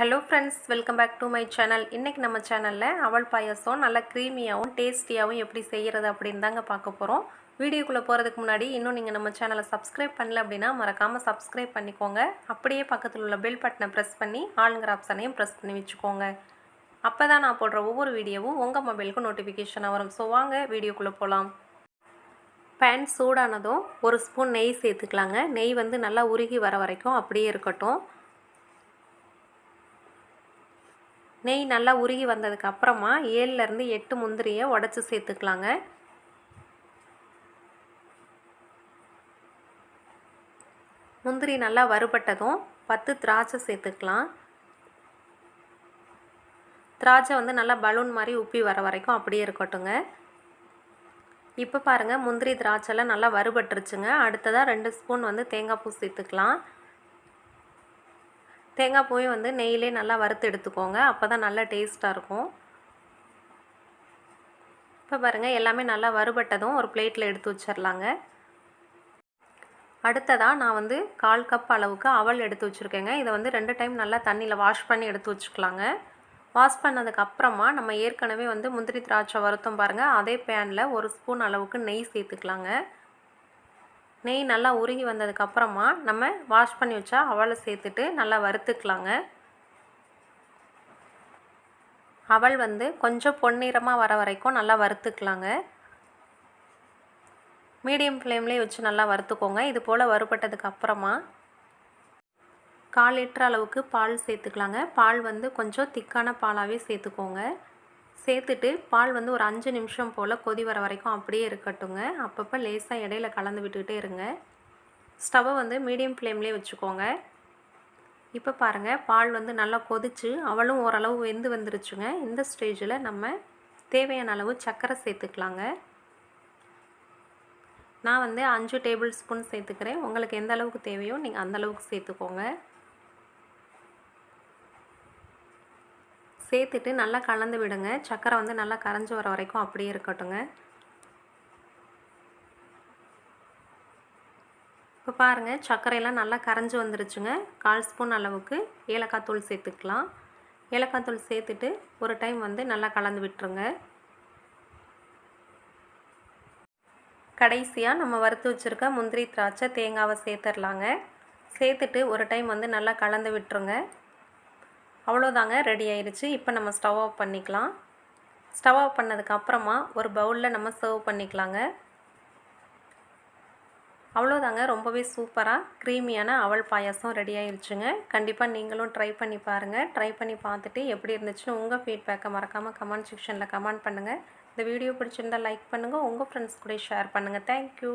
Hello friends welcome back to my channel இன்றைக்கி நம்ம சேனலில் அவள் பாயாசம் நல்லா க்ரீமியாகவும் டேஸ்டியாகவும் எப்படி செய்கிறது அப்படின்னு தாங்க பார்க்க போகிறோம் வீடியோக்குள்ளே போகிறதுக்கு முன்னாடி இன்னும் நீங்கள் நம்ம சேனலை சப்ஸ்கிரைப் பண்ணல அப்படின்னா மறக்காமல் சப்ஸ்கிரைப் பண்ணிக்கோங்க. அப்படியே பக்கத்தில் உள்ள பெல் பட்டனை ப்ரெஸ் பண்ணி ஆளுங்கிற ஆப்ஷனையும் ப்ரெஸ் பண்ணி வச்சுக்கோங்க. அப்போ தான் நான் போடுற ஒவ்வொரு வீடியோவும் உங்கள் மொபைலுக்கு நோட்டிஃபிகேஷனாக வரும். ஸோ வாங்க வீடியோக்குள்ளே போகலாம் பேன் சூடானதும் ஒரு ஸ்பூன் நெய் சேர்த்துக்கலாங்க. நெய் வந்து நல்லா உருகி வர வரைக்கும் அப்படியே இருக்கட்டும். நெய் நல்லா உருகி வந்ததுக்கு அப்புறமா ஏழுலேருந்து எட்டு முந்திரியை உடச்சி சேர்த்துக்கலாங்க. முந்திரி நல்லா வறுபட்டதும் பத்து திராட்சை சேர்த்துக்கலாம். திராட்சை வந்து நல்லா பலூன் மாதிரி உப்பி வர வரைக்கும் அப்படியே இருக்கட்டுங்க. இப்போ பாருங்கள் முந்திரி திராட்சைலாம் நல்லா வறுபட்டுருச்சுங்க. அடுத்ததாக ரெண்டு ஸ்பூன் வந்து தேங்காய் பூ சேர்த்துக்கலாம். தேங்காய் போய் வந்து நெய்யிலே நல்லா வறுத்து எடுத்துக்கோங்க. அப்போ தான் நல்லா டேஸ்ட்டாக இருக்கும். இப்போ பாருங்கள் எல்லாமே நல்லா வறுபட்டதும் ஒரு பிளேட்டில் எடுத்து வச்சிடலாங்க அடுத்ததாக நான் வந்து கால் கப் அளவுக்கு அவல் எடுத்து வச்சுருக்கேங்க. இதை வந்து ரெண்டு டைம் நல்லா தண்ணியில் வாஷ் பண்ணி எடுத்து வச்சுக்கலாங்க. வாஷ் பண்ணதுக்கு அப்புறமா நம்ம ஏற்கனவே வந்து முந்திரி திராட்சை வருத்தம் பாருங்கள் அதே பேனில் ஒரு ஸ்பூன் அளவுக்கு நெய் சேர்த்துக்கலாங்க. நெய் நல்லா உருகி வந்ததுக்கப்புறமா நம்ம வாஷ் பண்ணி வச்சா அவளை சேர்த்துட்டு நல்லா வறுத்துக்கலாங்க. அவள் வந்து கொஞ்சம் பொன்னிறமாக வர வரைக்கும் நல்லா வறுத்துக்கலாங்க. மீடியம் ஃப்ளேம்லேயே வச்சு நல்லா வறுத்துக்கோங்க. இது போல் வறுபட்டதுக்கு அப்புறமா கால் லிட்டர் அளவுக்கு பால் சேர்த்துக்கலாங்க. பால் வந்து கொஞ்சம் திக்கான பாலாகவே சேர்த்துக்கோங்க. சேர்த்துட்டு பால் வந்து ஒரு அஞ்சு நிமிஷம் போல் கொதி வர வரைக்கும் அப்படியே இருக்கட்டுங்க. அப்பப்போ லேசாக இடையில கலந்து விட்டுக்கிட்டே இருங்க. ஸ்டவ்வை வந்து மீடியம் ஃப்ளேம்லேயே வச்சுக்கோங்க. இப்போ பாருங்கள் பால் வந்து நல்லா கொதிச்சு அவளும் ஓரளவு வெந்து வந்துருச்சுங்க. இந்த ஸ்டேஜில் நம்ம தேவையான அளவு சர்க்கரை சேர்த்துக்கலாங்க. நான் வந்து அஞ்சு டேபிள் ஸ்பூன் சேர்த்துக்கிறேன். உங்களுக்கு எந்த அளவுக்கு தேவையோ நீங்கள் அந்த அளவுக்கு சேர்த்துக்கோங்க. சேர்த்துட்டு நல்லா கலந்து விடுங்க. சக்கரை வந்து நல்லா கரைஞ்சி வர வரைக்கும் அப்படியே இருக்கட்டுங்க. இப்போ பாருங்கள் சர்க்கரையெல்லாம் நல்லா கரைஞ்சி வந்துருச்சுங்க. கால் ஸ்பூன் அளவுக்கு ஏலக்காய் தூள் சேர்த்துக்கலாம். ஏலக்காய் தூள் சேர்த்துட்டு ஒரு டைம் வந்து நல்லா கலந்து விட்டுருங்க. கடைசியாக நம்ம வறுத்து வச்சுருக்க முந்திரி திராட்சை தேங்காவை சேர்த்துடலாங்க சேர்த்துட்டு ஒரு டைம் வந்து நல்லா கலந்து விட்டுருங்க. அவ்வளோதாங்க ரெடி ஆயிடுச்சு இப்போ நம்ம ஸ்டவ் ஆஃப் பண்ணிக்கலாம். ஸ்டவ் ஆஃப் பண்ணதுக்கப்புறமா ஒரு பவுலில் நம்ம சர்வ் பண்ணிக்கலாங்க. அவ்வளோதாங்க ரொம்பவே சூப்பராக க்ரீமியான அவல் பாயாசம் ரெடி ஆயிடுச்சுங்க கண்டிப்பாக நீங்களும் ட்ரை பண்ணி பாருங்கள் ட்ரை பண்ணி பார்த்துட்டு எப்படி இருந்துச்சுன்னு உங்கள் ஃபீட்பேக்கை மறக்காமல் கமெண்ட் செக்ஷனில் கமெண்ட் பண்ணுங்கள் இந்த வீடியோ பிடிச்சிருந்தால் லைக் பண்ணுங்கள் உங்கள் ஃப்ரெண்ட்ஸ் கூட ஷேர் பண்ணுங்கள் தேங்க்யூ